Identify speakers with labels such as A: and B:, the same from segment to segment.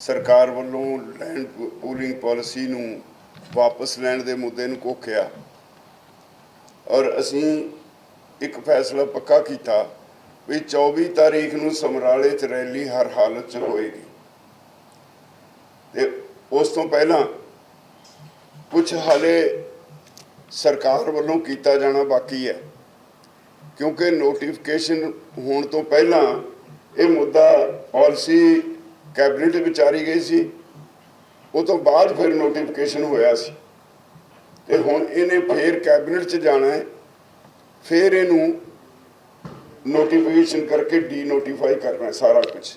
A: ਸਰਕਾਰ ਵੱਲੋਂ land pooling policy ਨੂੰ ਵਾਪਸ ਲੈਣ ਦੇ ਮੁੱਦੇ ਨੂੰ ਕੋਖਿਆ ਔਰ ਅਸੀਂ ਇੱਕ ਫੈਸਲਾ ਪੱਕਾ ਕੀਤਾ ਵੀ 24 ਤਾਰੀਖ ਨੂੰ ਸਮਰਾਲੇ 'ਚ ਰੈਲੀ ਹਰ ਹਾਲਤ 'ਚ ਹੋਏਗੀ। ਤੇ ਉਸ ਤੋਂ ਪਹਿਲਾਂ ਕੁਝ ਹਾਲੇ ਸਰਕਾਰ ਵੱਲੋਂ ਕੀਤਾ ਜਾਣਾ ਬਾਕੀ ਹੈ, ਕਿਉਂਕਿ ਨੋਟੀਫਿਕੇਸ਼ਨ ਹੋਣ ਤੋਂ ਪਹਿਲਾਂ ਇਹ ਮੁੱਦਾ ਪਾਲਿਸੀ ਕੈਬਨਿਟ ਵਿਚਾਰੀ ਗਈ ਸੀ। ਉਹ ਤੋਂ ਬਾਅਦ ਫਿਰ ਨੋਟੀਫਿਕੇਸ਼ਨ ਹੋਇਆ ਸੀ। ਤੇ ਹੁਣ ਇਹਨੇ ਫੇਰ ਕੈਬਨਿਟ 'ਚ ਜਾਣਾ ਹੈ। ਫਿਰ ਇਹਨੂੰ ਨੋਟੀਫਿਕੇਸ਼ਨ ਕਰਕੇ ਡੀ ਨੋਟੀਫਾਈ ਕਰਨਾ ਸਾਰਾ ਕੁਝ।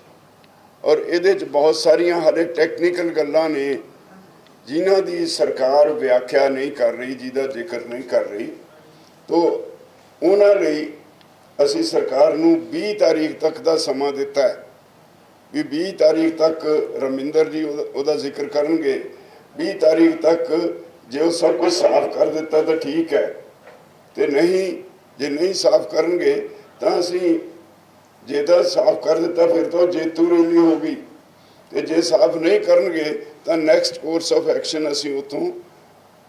A: ਔਰ ਇਹਦੇ 'ਚ ਬਹੁਤ ਸਾਰੀਆਂ ਹਾਲੇ ਟੈਕਨੀਕਲ ਗੱਲਾਂ ਨੇ, ਜਿਨ੍ਹਾਂ ਦੀ ਸਰਕਾਰ ਵਿਆਖਿਆ ਨਹੀਂ ਕਰ ਰਹੀ, ਜਿਹਦਾ ਜ਼ਿਕਰ ਨਹੀਂ ਕਰ ਰਹੀ। ਤੋ ਉਹਨਾਂ ਲਈ ਅਸੀਂ ਸਰਕਾਰ ਨੂੰ 20 ਤਾਰੀਖ ਤੱਕ ਦਾ ਸਮਾਂ ਦਿੱਤਾ ਹੈ। ਵੀ 20 ਤਾਰੀਖ ਤੱਕ ਰਮਿੰਦਰ ਜੀ ਉਹਦਾ- ਉਹਦਾ ਜ਼ਿਕਰ ਕਰਨਗੇ। 20 ਤਾਰੀਖ ਤੱਕ ਜੇ ਉਹ ਸਭ ਕੁਝ ਸਾਫ਼ ਕਰ ਦਿੱਤਾ ਤਾਂ ਠੀਕ ਹੈ। ਤੇ ਨਹੀਂ, ਜੇ ਨਹੀਂ ਸਾਫ਼ ਕਰਨਗੇ ਤਾਂ ਅਸੀਂ ਜੇ ਤਾਂ ਸਾਫ਼ ਕਰ ਦਿੱਤਾ ਫਿਰ ਤਾਂ ਉਹ ਜੇਤੂ ਰੈਲੀ ਹੋਗੀ ਤੇ ਜੇ ਸਾਫ਼ ਨਹੀਂ ਕਰਨਗੇ ਤਾਂ ਨੈਕਸਟ ਕੋਰਸ ਆਫ ਐਕਸ਼ਨ ਅਸੀਂ ਉਤੋਂ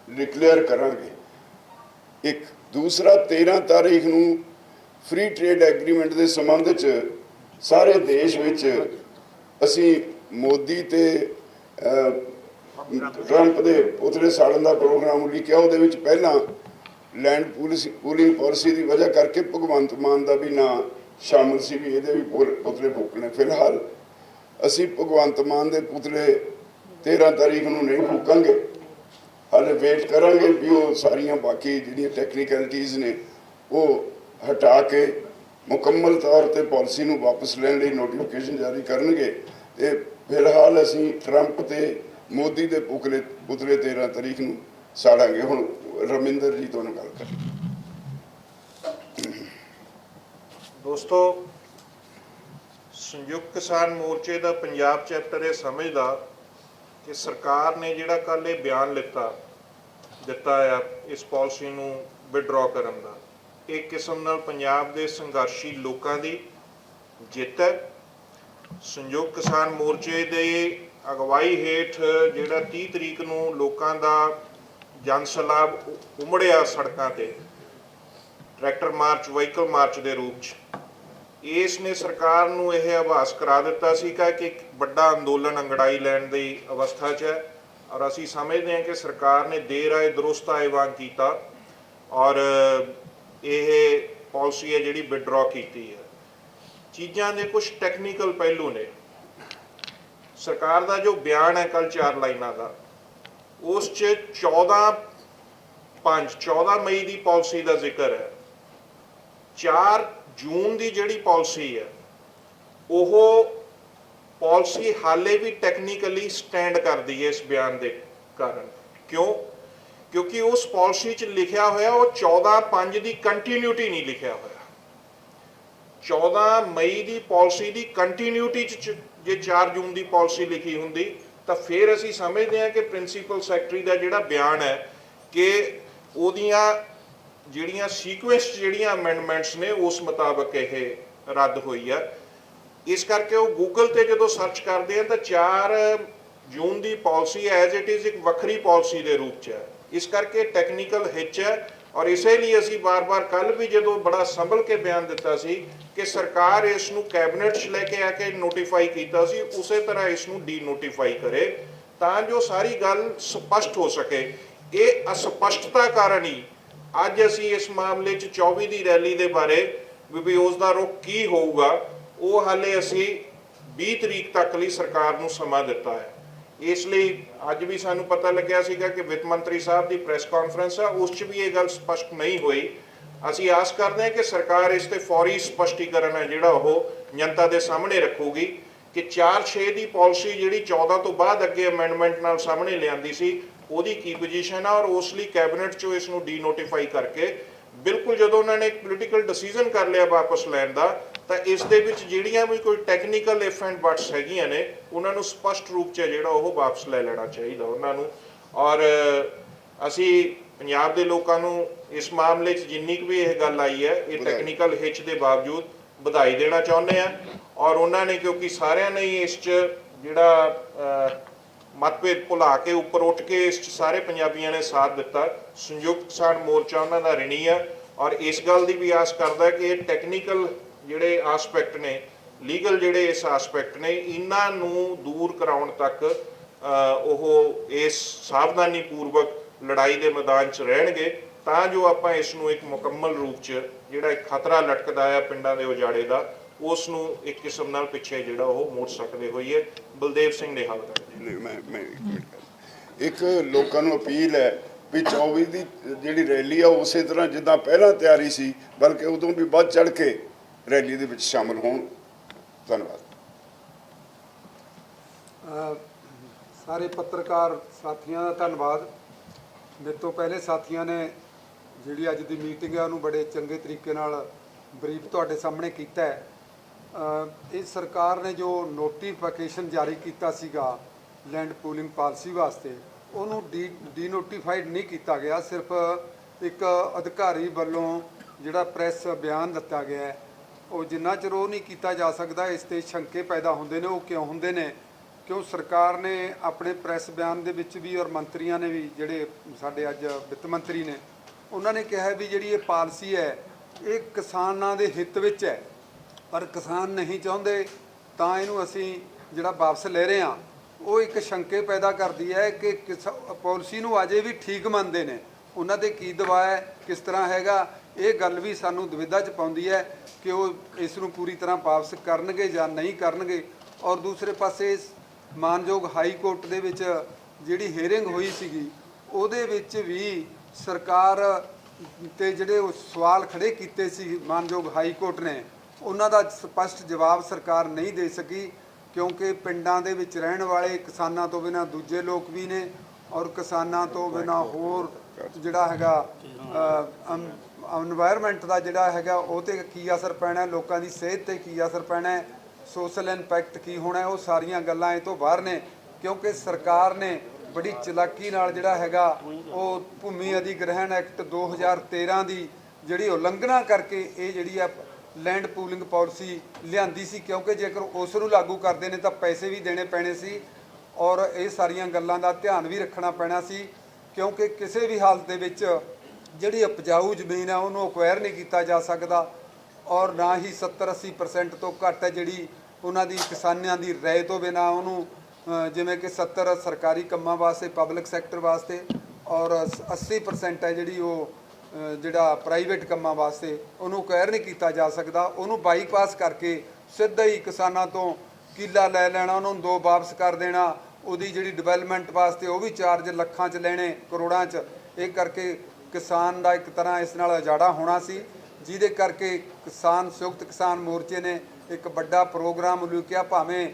A: ਡਿਕਲੇਅਰ ਕਰਾਂਗੇ। ਇੱਕ, ਦੂਸਰਾ 13 ਤਾਰੀਖ ਨੂੰ ਫ੍ਰੀ ਟ੍ਰੇਡ ਐਗਰੀਮੈਂਟ ਦੇ ਸੰਬੰਧ 'ਚ ਸਾਰੇ ਦੇਸ਼ ਵਿੱਚ ਅਸੀਂ ਮੋਦੀ ਤੇ ਟਰੰਪ ਦੇ ਪੁਤਲੇ ਸਾੜਨ ਦਾ ਪ੍ਰੋਗਰਾਮ ਲਿਖਿਆ, ਉਹਦੇ ਵਿੱਚ ਪਹਿਲਾਂ ਲੈਂਡ ਪੁਲਿਸ, ਪੂਲਿੰਗ ਪਾਲਿਸੀ ਦੀ ਵਜ੍ਹਾ ਕਰਕੇ ਭਗਵੰਤ ਮਾਨ ਦਾ ਵੀ ਨਾਂ ਸ਼ਾਮਲ ਸੀ, ਵੀ ਇਹਦੇ ਵੀ ਪੁਰ- ਪੁਤਲੇ ਫੂਕਣੇ। ਫਿਲਹਾਲ ਅਸੀਂ ਭਗਵੰਤ ਮਾਨ ਦੇ ਪੁਤਲੇ 13 ਤਾਰੀਖ ਨੂੰ ਨਹੀਂ ਫੂਕਾਂਗੇ। ਹਾਲੇ ਵੇਟ ਕਰਾਂਗੇ ਵੀ ਉਹ ਸਾਰੀਆਂ ਬਾਕੀ ਜਿਹੜੀਆਂ ਟੈਕਨੀਕਲਿਟੀਜ਼ ਨੇ, ਉਹ ਹਟਾ ਕੇ ਮੁਕੰਮਲ ਤੌਰ ਤੇ ਪਾਲਿਸੀ ਨੂੰ ਵਾਪਸ ਲੈਣ ਲਈ ਨੋਟੀਫਿਕੇਸ਼ਨ ਜਾਰੀ ਕਰਨਗੇ। ਤੇ ਫਿਲਹਾਲ ਅਸੀਂ ਟਰੰਪ ਤੇ ਮੋਦੀ ਦੇ ਪੁਤਲੇ ਪੁਤਲੇ 13 ਤਰੀਕ ਨੂੰ ਸਾੜਾਂਗੇ। ਹੁਣ ਰਮਿੰਦਰ ਜੀ ਤੋਂ ਗੱਲ ਕਰ।
B: ਦੋਸਤੋ, ਸੰਯੁਕਤ ਕਿਸਾਨ ਮੋਰਚੇ ਦਾ ਪੰਜਾਬ ਚੈਪਟਰ ਇਹ ਸਮਝਦਾ ਕਿ ਸਰਕਾਰ ਨੇ ਜਿਹੜਾ ਕੱਲ ਇਹ ਬਿਆਨ ਲਿੱਤਾ, ਦਿੱਤਾ ਆ, ਇਸ ਪਾਲਿਸੀ ਨੂੰ ਵਿਡਰਾ ਕਰਨ ਦਾ। ਇੱਕ ਕਿਸਮ ਨਾਲ ਪੰਜਾਬ ਦੇ ਸੰਘਰਸ਼ੀ ਲੋਕਾਂ ਦੀ ਜਿੱਤ ਹੈ। ਸੰਯੁਕਤ ਕਿਸਾਨ ਮੋਰਚੇ ਦੇ ਅਗਵਾਈ ਹੇਠ ਜਿਹੜਾ 30 ਤਰੀਕ ਨੂੰ ਲੋਕਾਂ ਦਾ ਜਨ ਸਲਾਬ ਉਮੜਿਆ ਸੜਕਾਂ ਤੇ, ਟਰੈਕਟਰ ਮਾਰਚ, ਵਹੀਕਲ ਮਾਰਚ ਦੇ ਰੂਪ 'ਚ। ਇਸ ਨੇ ਸਰਕਾਰ ਨੂੰ ਇਹ ਆਭਾਸ ਕਰਾ ਦਿੱਤਾ ਸੀ ਕਿ ਇੱਕ ਵੱਡਾ ਅੰਦੋਲਨ ਅੰਗੜਾਈ ਲੈਣ ਦੀ ਅਵਸਥਾ 'ਚ ਹੈ ਔਰ ਅਸੀਂ ਸਮਝਦੇ ਹਾਂ ਕਿ ਸਰਕਾਰ ਨੇ ਦੇਰ ਆਏ ਦਰੁਸਤ ਆਏ ਵਾਂਗ ਕੀਤਾ ਔਰ ਇਹ ਪਾਲਿਸੀ ਹੈ ਜਿਹੜੀ ਵਿਡਰਾ ਕੀਤੀ ਹੈ। ਚੀਜ਼ਾਂ ਦੇ ਕੁਝ ਟੈਕਨੀਕਲ ਪਹਿਲੂ ਨੇ। ਸਰਕਾਰ ਦਾ ਜੋ ਬਿਆਨ ਹੈ ਕੱਲ ਚਾਰ ਲਾਈਨਾਂ ਦਾ, ਉਸ 'ਚ 14 5 14 ਮਈ ਦੀ ਪਾਲਿਸੀ ਦਾ ਜ਼ਿਕਰ ਹੈ। 4 ਜੂਨ ਦੀ ਜਿਹੜੀ ਪਾਲਿਸੀ ਹੈ, ਉਹ ਪਾਲਿਸੀ ਹਾਲੇ ਵੀ ਟੈਕਨੀਕਲੀ ਸਟੈਂਡ ਕਰਦੀ ਹੈ ਇਸ ਬਿਆਨ ਦੇ ਕਾਰਨ। ਕਿਉਂ? ਕਿਉਂਕਿ ਉਸ ਪਾਲਿਸੀ 'ਚ ਲਿਖਿਆ ਹੋਇਆ, ਉਹ 14 5 ਦੀ ਕੰਟੀਨਿਊਟੀ ਨਹੀਂ ਲਿਖਿਆ ਹੋਇਆ। 14 ਮਈ ਦੀ ਪਾਲਿਸੀ ਦੀ ਕੰਟੀਨਿਊਟੀ 'ਚ ਜੇ 4 ਜੂਨ ਦੀ ਪਾਲਿਸੀ ਲਿਖੀ ਹੁੰਦੀ, ਤਾਂ ਫਿਰ ਅਸੀਂ ਸਮਝਦੇ ਹਾਂ ਕਿ ਪ੍ਰਿੰਸੀਪਲ ਸੈਕਟਰੀ ਦਾ ਜਿਹੜਾ ਬਿਆਨ ਹੈ ਕਿ ਉਹਦੀਆਂ ਜਿਹੜੀਆਂ ਸੀਕੁਐਂਸ ਜਿਹੜੀਆਂ ਅਮੈਂਡਮੈਂਟਸ ਨੇ, ਉਸ ਮੁਤਾਬਕ ਇਹ ਰੱਦ ਹੋਈ ਆ। ਇਸ ਕਰਕੇ ਉਹ ਗੂਗਲ ਤੇ ਜਦੋਂ ਸਰਚ ਕਰਦੇ ਆ, ਤਾਂ 4 ਜੂਨ ਦੀ ਪਾਲਿਸੀ ਐਜ਼ ਇਟ ਇਜ਼ ਇੱਕ ਵੱਖਰੀ ਪਾਲਿਸੀ ਦੇ ਰੂਪ 'ਚ ਹੈ। ਇਸ ਕਰਕੇ ਟੈਕਨੀਕਲ ਹਿੱਚ ਹੈ ਔਰ ਇਸੇ ਲਈ ਅਸੀਂ ਬਾਰ-ਬਾਰ ਕੱਲ ਵੀ ਜਦੋਂ ਬੜਾ ਸੰਭਲ ਕੇ ਬਿਆਨ ਦਿੱਤਾ ਸੀ ਕਿ ਸਰਕਾਰ ਇਸ ਨੂੰ ਕੈਬਨਿਟ 'ਚ ਲੈ ਕੇ ਆ ਕੇ ਨੋਟੀਫਾਈ ਕੀਤਾ ਸੀ, ਉਸੇ ਤਰ੍ਹਾਂ ਇਸ ਨੂੰ ਡੀ ਨੋਟੀਫਾਈ ਕਰੇ ਤਾਂ ਜੋ ਸਾਰੀ ਗੱਲ ਸਪਸ਼ਟ ਹੋ ਸਕੇ। ਇਹ ਅਸਪਸ਼ਟਤਾ ਕਾਰਨ ਹੀ ਅੱਜ ਅਸੀਂ ਇਸ ਮਾਮਲੇ 'ਚ 24 ਦੀ ਰੈਲੀ ਦੇ ਬਾਰੇ ਵੀ ਵੀ ਉਸ ਦਾ ਰੁਖ ਕੀ ਹੋਊਗਾ, ਉਹ ਹਾਲੇ ਅਸੀਂ 20 ਤਰੀਕ ਤੱਕ ਲਈ ਸਰਕਾਰ ਨੂੰ ਸਮਾਂ ਦਿੱਤਾ ਹੈ। ਇਸ ਲਈ ਅੱਜ ਵੀ ਸਾਨੂੰ ਪਤਾ ਲੱਗਿਆ ਸੀਗਾ ਕਿ ਵਿੱਤ ਮੰਤਰੀ ਸਾਹਿਬ ਦੀ ਪ੍ਰੈਸ ਕਾਨਫਰੰਸ ਆ, ਉਸ 'ਚ ਵੀ ਇਹ ਗੱਲ ਸਪਸ਼ਟ ਨਹੀਂ ਹੋਈ। ਅਸੀਂ ਆਸ ਕਰਦੇ ਹਾਂ ਕਿ ਸਰਕਾਰ ਇਸ ਤੇ ਫੌਰੀ ਸਪਸ਼ਟੀਕਰਨ ਹੈ ਜਿਹੜਾ ਉਹ ਜਨਤਾ ਦੇ ਸਾਹਮਣੇ ਰੱਖੂਗੀ ਕਿ 4-6 ਦੀ ਪਾਲਿਸੀ ਜਿਹੜੀ 14 ਤੋਂ ਬਾਅਦ ਅੱਗੇ ਅਮੈਂਡਮੈਂਟ ਨਾਲ ਸਾਹਮਣੇ ਲਿਆਂਦੀ ਸੀ, ਉਹਦੀ ਕੀ ਪੋਜੀਸ਼ਨ ਆ ਔਰ ਉਸ ਲਈ ਕੈਬਨਿਟ 'ਚੋਂ ਇਸ ਨੂੰ ਡੀਨੋਟੀਫਾਈ ਕਰਕੇ ਬਿਲਕੁਲ ਜਦੋਂ ਉਹਨਾਂ ਨੇ ਪੋਲੀਟੀਕਲ ਡਿਸੀਜਨ ਕਰ ਲਿਆ ਵਾਪਸ ਲੈਣ ਦਾ ਤਾਂ ਇਸ ਦੇ ਵਿੱਚ ਜਿਹੜੀਆਂ ਵੀ ਕੋਈ ਟੈਕਨੀਕਲ ਇਫ ਐਂਡ ਬਟਸ ਹੈਗੀਆਂ ਨੇ ਉਹਨਾਂ ਨੂੰ ਸਪਸ਼ਟ ਰੂਪ 'ਚ ਜਿਹੜਾ ਉਹ ਵਾਪਸ ਲੈ ਲੈਣਾ ਚਾਹੀਦਾ ਉਹਨਾਂ ਨੂੰ। ਔਰ ਅਸੀਂ ਪੰਜਾਬ ਦੇ ਲੋਕਾਂ ਨੂੰ ਇਸ ਮਾਮਲੇ 'ਚ ਜਿੰਨੀ ਕੁ ਵੀ ਇਹ ਗੱਲ ਆਈ ਹੈ ਇਹ। ਟੈਕਨੀਕਲ ਹਿੱਚ ਦੇ ਬਾਵਜੂਦ ਵਧਾਈ ਦੇਣਾ ਚਾਹੁੰਦੇ ਆ ਔਰ ਉਹਨਾਂ ਨੇ ਕਿਉਂਕਿ ਸਾਰਿਆਂ ਨੇ ਇਸ 'ਚ ਜਿਹੜਾ ਮਤਭੇਦ ਭੁਲਾ ਕੇ ਉੱਪਰ ਉੱਠ ਕੇ ਇਸ 'ਚ ਸਾਰੇ ਪੰਜਾਬੀਆਂ ਨੇ ਸਾਥ ਦਿੱਤਾ। ਸੰਯੁਕਤ ਕਿਸਾਨ ਮੋਰਚਾ ਉਹਨਾਂ ਦਾ ਰਿਣੀ ਆ। ਔਰ ਇਸ ਗੱਲ ਦੀ ਵੀ ਆਸ ਕਰਦਾ ਕਿ ਇਹ ਟੈਕਨੀਕਲ ਜਿਹੜੇ ਆਸਪੈਕਟ ਨੇ ਲੀਗਲ ਜਿਹੜੇ ਇਸ ਆਸਪੈਕਟ ਨੇ, ਇਹਨਾਂ ਨੂੰ ਦੂਰ ਕਰਾਉਣ ਤੱਕ ਉਹ ਇਸ ਸਾਵਧਾਨੀ ਪੂਰਵਕ ਲੜਾਈ ਦੇ ਮੈਦਾਨ 'ਚ ਰਹਿਣਗੇ, ਤਾਂ ਜੋ ਆਪਾਂ ਇਸ ਨੂੰ ਇੱਕ ਮੁਕੰਮਲ ਰੂਪ 'ਚ, ਜਿਹੜਾ ਇੱਕ ਖਤਰਾ ਲਟਕਦਾ ਆ ਪਿੰਡਾਂ ਦੇ ਉਜਾੜੇ ਦਾ, ਉਸ ਨੂੰ ਇੱਕ ਕਿਸਮ ਨਾਲ ਪਿੱਛੇ ਜਿਹੜਾ ਉਹ ਮੋੜ ਸਕਦੇ ਹੋਈਏ ਬਲਦੇਵ ਸਿੰਘ ਨੇ ਹੱਲ ਕਰ
A: ਮੈਂ ਮੈਂ ਇੱਕ ਇੱਕ ਲੋਕਾਂ ਨੂੰ ਅਪੀਲ ਹੈ ਵੀ 24 ਦੀ ਜਿਹੜੀ ਰੈਲੀ ਆ, ਉਸੇ ਤਰ੍ਹਾਂ ਜਿੱਦਾਂ ਪਹਿਲਾਂ ਤਿਆਰੀ ਸੀ, ਬਲਕਿ ਉਦੋਂ ਵੀ ਵੱਧ ਚੜ ਕੇ ਰੈਲੀ ਦੇ ਵਿੱਚ ਸ਼ਾਮਲ ਹੋਣ। ਧੰਨਵਾਦ।
C: ਸਾਰੇ ਪੱਤਰਕਾਰ ਸਾਥੀਆਂ ਦਾ ਧੰਨਵਾਦ। ਮੇਰੇ ਤੋਂ ਪਹਿਲੇ ਸਾਥੀਆਂ ਨੇ ਜਿਹੜੀ ਅੱਜ ਦੀ ਮੀਟਿੰਗ ਹੈ, ਉਹਨੂੰ ਬੜੇ ਚੰਗੇ ਤਰੀਕੇ ਨਾਲ ਬਰੀਫ ਤੁਹਾਡੇ ਸਾਹਮਣੇ ਕੀਤਾ ਹੈ। ਇਹ ਸਰਕਾਰ ਨੇ ਜੋ ਨੋਟੀਫਿਕੇਸ਼ਨ ਜਾਰੀ ਕੀਤਾ ਸੀਗਾ ਲੈਂਡ ਪੂਲਿੰਗ ਪਾਲਿਸੀ ਵਾਸਤੇ, ਉਹਨੂੰ ਡੀ ਡੀਨੋਟੀਫਾਈਡ ਨਹੀਂ ਕੀਤਾ ਗਿਆ। ਸਿਰਫ ਇੱਕ ਅਧਿਕਾਰੀ ਵੱਲੋਂ ਜਿਹੜਾ ਪ੍ਰੈਸ ਬਿਆਨ ਦਿੱਤਾ ਗਿਆ ਹੈ ਉਹ ਜਿੰਨਾ ਚਿਰ ਉਹ ਨਹੀਂ ਕੀਤਾ ਜਾ ਸਕਦਾ, ਇਸ ਤੇ ਸ਼ੰਕੇ ਪੈਦਾ ਹੁੰਦੇ ਨੇ, ਉਹ ਕਿਉਂ ਹੁੰਦੇ ਨੇ? ਕਿਉਂ ਸਰਕਾਰ ਨੇ ਆਪਣੇ ਪ੍ਰੈਸ ਬਿਆਨ ਦੇ ਵਿੱਚ ਵੀ ਔਰ ਮੰਤਰੀਆਂ ਨੇ ਵੀ ਜਿਹੜੇ ਸਾਡੇ ਅੱਜ ਵਿੱਤ ਮੰਤਰੀ ਨੇ, ਉਹਨਾਂ ਨੇ ਕਿਹਾ ਵੀ ਜਿਹੜੀ ਇਹ ਪਾਲਿਸੀ ਹੈ, ਇਹ ਕਿਸਾਨਾਂ ਦੇ ਹਿੱਤ ਵਿੱਚ ਹੈ। ਪਰ ਕਿਸਾਨ ਨਹੀਂ ਚਾਹੁੰਦੇ, ਤਾਂ ਇਹਨੂੰ ਅਸੀਂ ਜਿਹੜਾ ਵਾਪਸ ਲੈ ਰਹੇ ਹਾਂ, ਉਹ ਇੱਕ ਸ਼ੰਕੇ ਪੈਦਾ ਕਰਦੀ ਹੈ ਕਿ ਕਿਸਾ- ਪਾਲਿਸੀ ਨੂੰ ਅਜੇ ਵੀ ਠੀਕ ਮੰਨਦੇ ਨੇ। ਉਹਨਾਂ ਤੇ ਕੀ ਦਬਾਅ ਹੈ, ਕਿਸ ਤਰ੍ਹਾਂ ਹੈਗਾ ਇਹ ਗੱਲ ਵੀ ਸਾਨੂੰ ਦੁਵਿਧਾ ਚ ਪਾਉਂਦੀ ਹੈ ਕਿ ਉਹ ਇਸ ਨੂੰ ਪੂਰੀ ਤਰ੍ਹਾਂ ਵਾਪਸ ਕਰਨਗੇ ਜਾਂ ਨਹੀਂ ਕਰਨਗੇ। ਔਰ ਦੂਸਰੇ ਪਾਸੇ ਮਾਨਯੋਗ ਹਾਈ ਕੋਰਟ ਦੇ ਵਿੱਚ ਜਿਹੜੀ ਹੀਅਰਿੰਗ ਹੋਈ ਸੀਗੀ, ਉਹਦੇ ਵਿੱਚ ਵੀ ਸਰਕਾਰ ਤੇ ਜਿਹੜੇ ਉਹ ਸਵਾਲ ਖੜੇ ਕੀਤੇ ਸੀ ਮਾਨਯੋਗ ਹਾਈ ਕੋਰਟ ਨੇ, ਉਹਨਾਂ ਦਾ ਸਪਸ਼ਟ ਜਵਾਬ ਸਰਕਾਰ ਨਹੀਂ ਦੇ ਸਕੀ ਕਿਉਂਕਿ ਪਿੰਡਾਂ ਦੇ ਵਿੱਚ ਰਹਿਣ ਵਾਲੇ ਕਿਸਾਨਾਂ ਤੋਂ ਬਿਨਾਂ ਦੂਜੇ ਲੋਕ ਵੀ ਨੇ ਔਰ ਕਿਸਾਨਾਂ ਤੋਂ ਬਿਨਾਂ ਹੋਰ ਜਿਹੜਾ ਹੈਗਾ এনवायरमेंट ਦਾ ਜਿਹੜਾ ਹੈਗਾ, ਉਹ ਤੇ ਕੀ ਅਸਰ ਪੈਣਾ ਲੋਕਾਂ ਦੀ ਸਿਹਤ ਤੇ ਕੀ ਅਸਰ ਪੈਣਾ ਸੋਸ਼ਲ ਇੰਪੈਕਟ ਕੀ ਹੋਣਾ ਉਹ ਸਾਰੀਆਂ ਗੱਲਾਂ ਇਹ ਤੋਂ ਬਾਹਰ ਨੇ, ਕਿਉਂਕਿ ਸਰਕਾਰ ਨੇ ਬੜੀ ਚਲਾਕੀ ਨਾਲ ਜਿਹੜਾ ਹੈਗਾ, ਉਹ ਭੂਮੀ ਅਧਿਗ੍ਰਹਿਣ ਐਕਟ 2013 ਦੀ ਜਿਹੜੀ ਉਲੰਘਣਾ ਕਰਕੇ ਇਹ ਜਿਹੜੀ ਆ ਲੈਂਡ ਪੂਲਿੰਗ ਪਾਲਿਸੀ ਲਿਆਂਦੀ ਸੀ, ਕਿਉਂਕਿ ਜੇਕਰ ਉਸ ਨੂੰ ਲਾਗੂ ਕਰਦੇ ਨੇ ਤਾਂ ਪੈਸੇ ਵੀ ਦੇਣੇ ਪੈਣੇ ਸੀ ਔਰ ਇਹ ਸਾਰੀਆਂ ਗੱਲਾਂ ਦਾ ਧਿਆਨ ਵੀ ਰੱਖਣਾ ਪੈਣਾ ਸੀ, ਕਿਉਂਕਿ ਕਿਸੇ ਵੀ ਹਾਲਤ ਦੇ ਵਿੱਚ ਜਿਹੜੀ ਉਪਜਾਊ ਜ਼ਮੀਨ ਹੈ ਉਹਨੂੰ ਅਕਵਾਇਰ ਨਹੀਂ ਕੀਤਾ ਜਾ ਸਕਦਾ ਔਰ ਨਾ ਹੀ 70 80% ਤੋਂ ਘੱਟ ਹੈ ਜਿਹੜੀ ਉਹਨਾਂ ਦੀ ਕਿਸਾਨਾਂ ਦੀ ਰਾਏ ਤੋਂ ਬਿਨਾ ਉਹਨੂੰ ਜਿਵੇਂ ਕਿ 70 ਸਰਕਾਰੀ ਕੰਮਾਂ ਵਾਸਤੇ ਪਬਲਿਕ ਸੈਕਟਰ ਵਾਸਤੇ ਔਰ 80% ਹੈ ਜਿਹੜੀ ਉਹ ਜਿਹੜਾ ਪ੍ਰਾਈਵੇਟ ਕੰਮਾਂ ਵਾਸਤੇ ਉਹਨੂੰ ਅਕਵਾਇਰ ਨਹੀਂ ਕੀਤਾ ਜਾ ਸਕਦਾ। ਉਹਨੂੰ ਬਾਈਪਾਸ ਕਰਕੇ ਸਿੱਧਾ ਹੀ ਕਿਸਾਨਾਂ ਤੋਂ ਕਿੱਲਾ ਲੈ ਲੈਣਾ, ਉਹਨਾਂ ਨੂੰ ਦੋ ਵਾਪਸ ਕਰ ਦੇਣਾ, ਉਹਦੀ ਜਿਹੜੀ ਡਿਵੈਲਪਮੈਂਟ ਵਾਸਤੇ ਉਹ ਵੀ ਚਾਰਜ ਲੱਖਾਂ 'ਚ ਲੈਣੇ, ਕਰੋੜਾਂ 'ਚ। ਇਹ ਕਰਕੇ ਕਿਸਾਨ ਦਾ ਇੱਕ ਤਰ੍ਹਾਂ ਇਸ ਨਾਲ ਉਜਾੜਾ ਹੋਣਾ ਸੀ, ਜਿਹਦੇ ਕਰਕੇ ਕਿਸਾਨ, ਸੰਯੁਕਤ ਕਿਸਾਨ ਮੋਰਚੇ ਨੇ ਇੱਕ ਵੱਡਾ ਪ੍ਰੋਗਰਾਮ ਉਲੀਕਿਆ, ਭਾਵੇਂ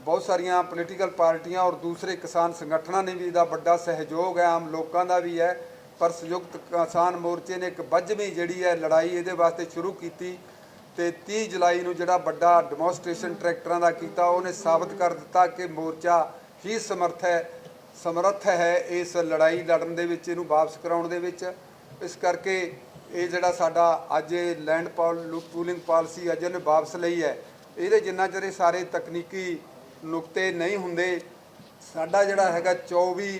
C: ਬਹੁਤ ਸਾਰੀਆਂ ਪੋਲੀਟੀਕਲ ਪਾਰਟੀਆਂ ਔਰ ਦੂਸਰੇ ਕਿਸਾਨ ਸੰਗਠਨਾਂ ਨੇ ਵੀ ਇਹਦਾ ਵੱਡਾ ਸਹਿਯੋਗ ਹੈ, ਆਮ ਲੋਕਾਂ ਦਾ ਵੀ ਹੈ, ਪਰ ਸੰਯੁਕਤ ਕਿਸਾਨ ਮੋਰਚੇ ਨੇ ਇੱਕ ਵੱਜਵੀਂ ਜਿਹੜੀ ਹੈ ਲੜਾਈ ਇਹਦੇ ਵਾਸਤੇ ਸ਼ੁਰੂ ਕੀਤੀ ਤੇ 30 ਜੁਲਾਈ ਨੂੰ ਜਿਹੜਾ ਵੱਡਾ ਡੈਮੋਨਸਟ੍ਰੇਸ਼ਨ ਟਰੈਕਟਰਾਂ ਦਾ ਕੀਤਾ, ਉਹਨੇ ਸਾਬਤ ਕਰ ਦਿੱਤਾ ਕਿ ਮੋਰਚਾ ਹੀ ਸਮਰਥ ਹੈ ਸਮਰੱਥ ਹੈ ਇਸ ਲੜਾਈ ਲੜਨ ਦੇ ਵਿੱਚ, ਇਹਨੂੰ ਵਾਪਸ ਕਰਾਉਣ ਦੇ ਵਿੱਚ। ਇਸ ਕਰਕੇ ਇਹ ਜਿਹੜਾ ਸਾਡਾ ਅੱਜ ਲੈਂਡ ਲੈਂਡ ਪੂਲਿੰਗ ਪਾਲਿਸੀ ਅੱਜ ਇਹਨੇ ਵਾਪਸ ਲਈ ਹੈ। ਇਹਦੇ ਜਿੰਨਾ ਚਿਰ ਇਹ ਸਾਰੇ ਤਕਨੀਕੀ ਨੁਕਤੇ ਨਹੀਂ ਹੁੰਦੇ, ਸਾਡਾ ਜਿਹੜਾ ਹੈਗਾ 24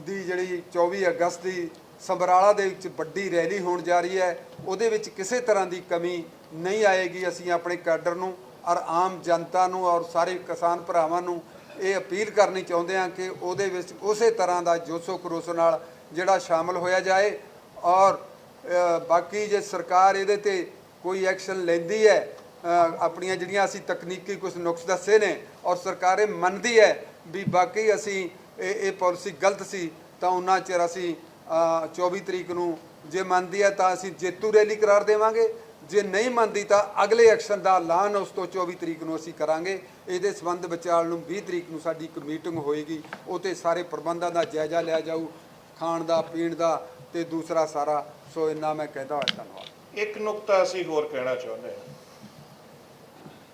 C: ਦੀ ਜਿਹੜੀ 24 ਅਗਸਤ ਦੀ ਸਮਰਾਲਾ ਦੇ ਵਿੱਚ ਵੱਡੀ ਰੈਲੀ ਹੋਣ ਜਾ ਰਹੀ ਹੈ। ਉਹਦੇ ਵਿੱਚ ਕਿਸੇ ਤਰ੍ਹਾਂ ਦੀ ਕਮੀ ਨਹੀਂ ਆਏਗੀ ਅਸੀਂ ਆਪਣੇ ਕੈਡਰ ਨੂੰ ਔਰ ਆਮ ਜਨਤਾ ਨੂੰ ਔਰ ਸਾਰੇ ਕਿਸਾਨ ਭਰਾਵਾਂ ਨੂੰ। ਇਹ ਅਪੀਲ ਕਰਨੀ ਚਾਹੁੰਦੇ ਹਾਂ ਕਿ ਉਹਦੇ ਵਿੱਚ ਉਸੇ ਤਰ੍ਹਾਂ ਦਾ ਜੋਸ਼ੋ ਖਰੋਸ਼ ਨਾਲ ਜਿਹੜਾ ਸ਼ਾਮਲ ਹੋਇਆ ਜਾਏ ਔਰ ਬਾਕੀ ਜੇ ਸਰਕਾਰ ਇਹਦੇ ਤੇ ਕੋਈ ਐਕਸ਼ਨ ਲੈਂਦੀ ਹੈ ਆਪਣੀਆਂ ਜਿਹੜੀਆਂ ਅਸੀਂ ਤਕਨੀਕੀ ਕੁਝ ਨੁਕਸ ਦੱਸੇ ਨੇ ਔਰ ਸਰਕਾਰ ਇਹ ਮੰਨਦੀ ਹੈ ਵੀ ਬਾਕੀ ਅਸੀਂ ਇਹ ਇਹ ਪਾਲਿਸੀ ਗਲਤ ਸੀ ਤਾਂ ਉਹਨਾਂ ਚਿਰ ਅਸੀਂ ਅ, 24 ਤਰੀਕ ਨੂੰ ਜੇ ਮੰਨਦੀ ਹੈ ਤਾਂ ਅਸੀਂ ਜੇਤੂ ਰੈਲੀ ਕਰਾਰ ਦੇਵਾਂਗੇ ਜੇ ਨਹੀਂ ਮੰਨਦੀ ਤਾਂ ਅਗਲੇ ਐਕਸ਼ਨ ਦਾ ਐਲਾਨ ਉਸ ਤੋਂ 24 ਤਰੀਕ ਨੂੰ ਅਸੀਂ ਕਰਾਂਗੇ। ਇਹਦੇ ਸੰਬੰਧ ਵਿਚਾਲ ਨੂੰ 20 ਤਰੀਕ ਨੂੰ ਸਾਡੀ ਇੱਕ ਮੀਟਿੰਗ ਹੋਏਗੀ। ਉਹ ਤੇ ਸਾਰੇ ਪ੍ਰਬੰਧਾਂ ਦਾ ਜਾਇਜ਼ਾ ਲਿਆ ਜਾਊ, ਖਾਣ ਦਾ, ਪੀਣ ਦਾ ਤੇ ਦੂਸਰਾ ਸਾਰਾ। ਸੋ ਇੰਨਾ ਮੈਂ ਕਹਿੰਦਾ ਹਾਂ, ਧੰਨਵਾਦ।
B: ਇੱਕ ਨੁਕਤਾ ਅਸੀਂ ਹੋਰ ਕਹਿਣਾ ਚਾਹੁੰਦੇ ਹਾਂ।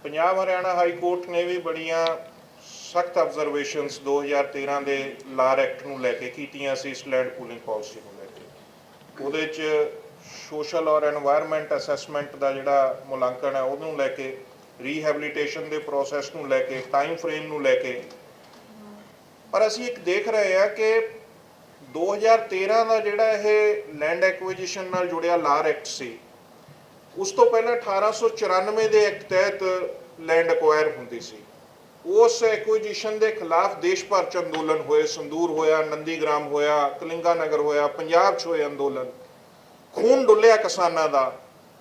B: ਪੰਜਾਬ ਹਰਿਆਣਾ ਹਾਈ ਕੋਰਟ ਨੇ ਵੀ ਬੜੀਆਂ ਸਖਤ ਆਬਜ਼ਰਵੇਸ਼ਨਸ 2013 ਦੇ ਲਾਰ ਐਕਟ ਨੂੰ ਲੈ ਕੇ ਕੀਤੀਆਂ ਸੀ ਇਸ ਲੈਂਡ ਪੂਲਿੰਗ ਪਾਲਿਸੀ ਨੂੰ ਲੈ ਕੇ। ਉਹਦੇ 'ਚ ਸੋਸ਼ਲ ਔਰ এনवायरमेंट ਅਸੈਸਮੈਂਟ ਦਾ ਜਿਹੜਾ ਮੁਲਾਂਕਣ ਹੈ, ਉਹਨੂੰ ਲੈ ਕੇ ਰੀਹੈਬਿਲਿਟੇਸ਼ਨ ਦੇ ਪ੍ਰੋਸੈਸ ਨੂੰ ਲੈ ਕੇ ਟਾਈਮ ਫਰੇਮ ਨੂੰ ਲੈ ਕੇ। ਪਰ ਅਸੀਂ ਇੱਕ ਦੇਖ ਰਹੇ ਆ ਕਿ 2013 ਦਾ ਜਿਹੜਾ ਇਹ ਲੈਂਡ ਐਕਵੀਜੀਸ਼ਨ ਨਾਲ ਜੁੜਿਆ ਲਾਰ ਐਕਟ ਸੀ, ਉਸ ਤੋਂ ਪਹਿਲਾਂ 1894 ਦੇ ਐਕਟ ਤਹਿਤ ਲੈਂਡ ਅਕਵਾਇਰ ਹੁੰਦੀ ਸੀ। ਉਸ ਐਕਵੀਜੀਸ਼ਨ ਦੇ ਖਿਲਾਫ ਦੇਸ਼ ਭਰ ਚ ਅੰਦੋਲਨ ਹੋਏ, ਸੰਦੂਰ ਹੋਇਆ, ਨੰਦੀਗ੍ਰਾਮ ਹੋਇਆ ਕਲਿੰਗਾ ਨਗਰ ਹੋਇਆ, ਪੰਜਾਬ 'ਚ ਹੋਏ ਅੰਦੋਲਨ। ਖੂਨ ਡੁੱਲਿਆ ਕਿਸਾਨਾਂ ਦਾ,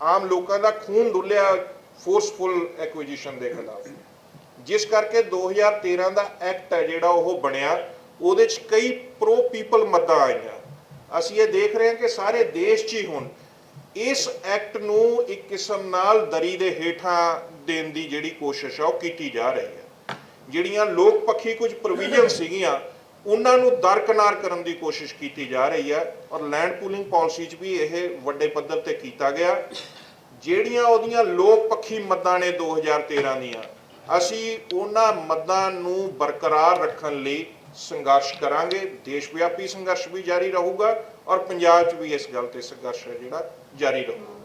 B: ਆਮ ਲੋਕਾਂ ਦਾ ਖੂਨ ਡੁੱਲਿਆ ਫੋਰਸਫੁਲ ਐਕੁਜੀਸ਼ਨ ਦੇ ਖਿਲਾਫ। ਜਿਸ ਕਰਕੇ 2013 ਦਾ ਐਕਟ ਹੈ ਜਿਹੜਾ ਉਹ ਬਣਿਆ, ਉਹਦੇ ਚ ਕਈ ਪ੍ਰੋ ਪੀਪਲ ਮੱਦਾਂ ਆਈਆਂ। ਅਸੀਂ ਇਹ ਦੇਖ ਰਹੇ ਹਾਂ ਕਿ ਸਾਰੇ ਦੇਸ਼ 'ਚ ਹੀ ਹੁਣ ਇਸ ਐਕਟ ਨੂੰ ਇੱਕ ਕਿਸਮ ਨਾਲ ਦਰੀ ਦੇ ਹੇਠਾਂ ਦੇਣ ਦੀ ਜਿਹੜੀ ਕੋਸ਼ਿਸ਼ ਆ, ਉਹ ਕੀਤੀ ਜਾ ਰਹੀ ਹੈ। ਜਿਹੜੀਆਂ ਲੋਕ ਪੱਖੀ ਕੁਝ ਪ੍ਰੋਵੀਜ਼ਨ ਸੀਗੀਆਂ ਉਹਨਾਂ ਨੂੰ ਦਰਕਨਾਰ ਕਰਨ ਦੀ ਕੋਸ਼ਿਸ਼ ਕੀਤੀ ਜਾ ਰਹੀ ਹੈ ਔਰ ਲੈਂਡ ਪੂਲਿੰਗ ਪਾਲਿਸੀ 'ਚ ਵੀ ਇਹ ਵੱਡੇ ਪੱਧਰ ਤੇ ਕੀਤਾ ਗਿਆ। ਜਿਹੜੀਆਂ ਉਹਦੀਆਂ ਲੋਕ ਪੱਖੀ ਮੱਦਾਂ ਨੇ 2013 ਦੀਆਂ, ਅਸੀਂ ਉਹਨਾਂ ਮੱਦਾਂ ਨੂੰ ਬਰਕਰਾਰ ਰੱਖਣ ਲਈ ਸੰਘਰਸ਼ ਕਰਾਂਗੇ। ਦੇਸ਼ ਵਿਆਪੀ ਸੰਘਰਸ਼ ਵੀ ਜਾਰੀ ਰਹੂਗਾ ਔਰ ਪੰਜਾਬ 'ਚ ਵੀ ਇਸ ਗੱਲ ਤੇ ਸੰਘਰਸ਼ ਹੈ ਜਿਹੜਾ ਜਾਰੀ ਰਹੂਗਾ।